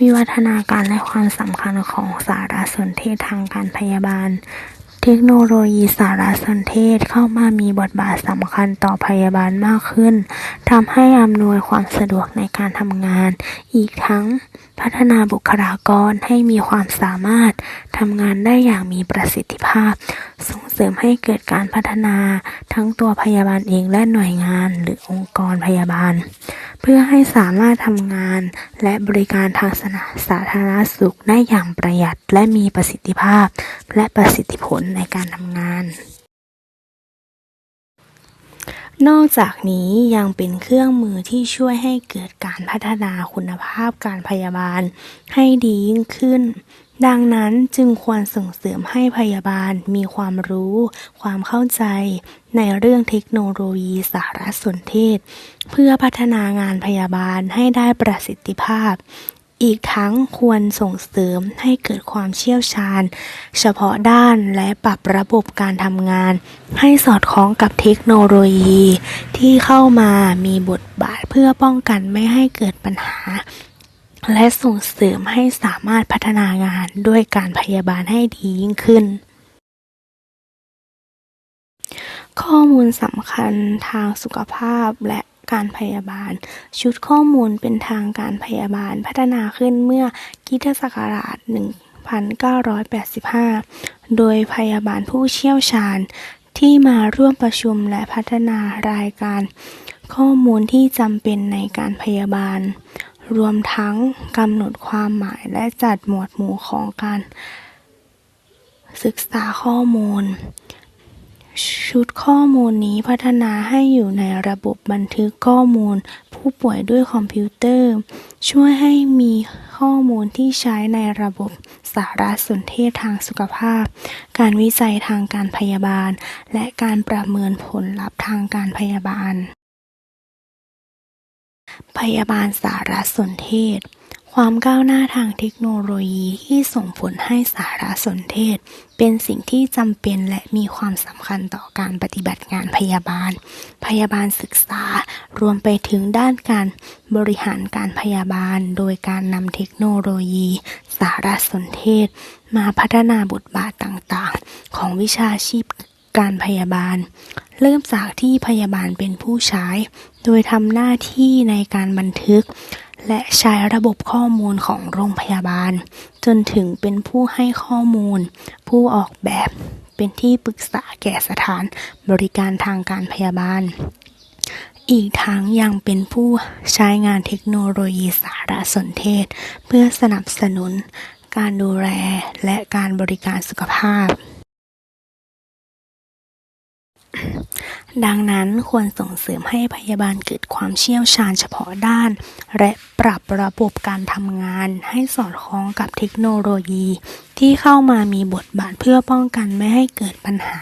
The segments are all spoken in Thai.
วิวัฒนาการและความสำคัญของสารสนเทศทางการพยาบาล เทคโนโลยีสารสนเทศเข้ามามีบทบาทสำคัญต่อพยาบาลมากขึ้นทำให้อำนวยความสะดวกในการทำงาน อีกทั้งพัฒนาบุคลากรให้มีความสามารถทำงานได้อย่างมีประสิทธิภาพ ส่งเสริมให้เกิดการพัฒนาทั้งตัวพยาบาลเองและหน่วยงานหรือองค์กรพยาบาล เพื่อให้สามารถทำงานและบริการทางสาธารณสุขได้อย่างประหยัดและมีประสิทธิภาพ และประสิทธิผลในการทำงานนอกจากนี้ยังเป็นเครื่องมือที่ช่วยให้เกิดการพัฒนาคุณภาพการพยาบาลให้ดียิ่งขึ้น ดังนั้นจึงควรส่งเสริมให้พยาบาลมีความรู้ ความเข้าใจ ในเรื่องเทคโนโลยีสารสนเทศ เพื่อพัฒนางานพยาบาลให้ได้ประสิทธิภาพ อีกทั้งควรส่งเสริมให้เกิดความเชี่ยวชาญ เฉพาะด้านและปรับระบบการทำงาน ให้สอดคล้องกับเทคโนโลยี ที่เข้ามามีบทบาทเพื่อป้องกันไม่ให้เกิดปัญหา และส่งเสริมให้สามารถพัฒนางานด้วยการพยาบาลให้ดียิ่งขึ้น ข้อมูลสำคัญทางสุขภาพและการพยาบาล ชุดข้อมูลเป็นทางการพยาบาลพัฒนาขึ้นเมื่อคริสตศักราช 1985 โดยพยาบาลผู้เชี่ยวชาญที่มาร่วมประชุมและพัฒนารายการ ข้อมูลที่จำเป็นในการพยาบาล รวมทั้งกำหนดความหมายและจัดหมวดหมู่ของการ ศึกษาข้อมูล ชุดข้อมูลนี้พัฒนาให้อยู่ในระบบบันทึกข้อมูล ผู้ป่วยด้วยคอมพิวเตอร์ ช่วยให้มีข้อมูลที่ใช้ในระบบสารสนเทศทางสุขภาพ การวิจัยทางการพยาบาล และการประเมินผลลัพธ์ทางการพยาบาล พยาบาลสารสนเทศ ความก้าวหน้าทางเทคโนโลยีที่ส่งผลให้สารสนเทศ เป็นสิ่งที่จำเป็นและมีความสำคัญต่อการปฏิบัติงานพยาบาล พยาบาลศึกษารวมไปถึงด้านการบริหารการพยาบาล โดยการนำเทคโนโลยี สารสนเทศ มาพัฒนาบทบาทต่างๆ ของวิชาชีพการพยาบาล เริ่มจากที่พยาบาลเป็นผู้ใช้ โดยทำหน้าที่ในการบันทึก และใช้ระบบข้อมูลของโรงพยาบาล จนถึงเป็นผู้ให้ข้อมูล ผู้ออกแบบ เป็นที่ปรึกษาแก่สถานบริการทางการพยาบาลอีกทั้งยังเป็นผู้ใช้งานเทคโนโลยีสารสนเทศ เพื่อสนับสนุน การดูแลและการบริการสุขภาพ ดังนั้นควรส่งเสริมให้พยาบาลเกิดความเชี่ยวชาญเฉพาะด้าน และปรับระบบการทำงานให้สอดคล้องกับเทคโนโลยี ที่เข้ามามีบทบาทเพื่อป้องกันไม่ให้เกิดปัญหา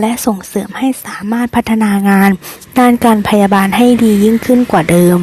และส่งเสริมให้สามารถพัฒนางาน ด้านการพยาบาลให้ดียิ่งขึ้นกว่าเดิม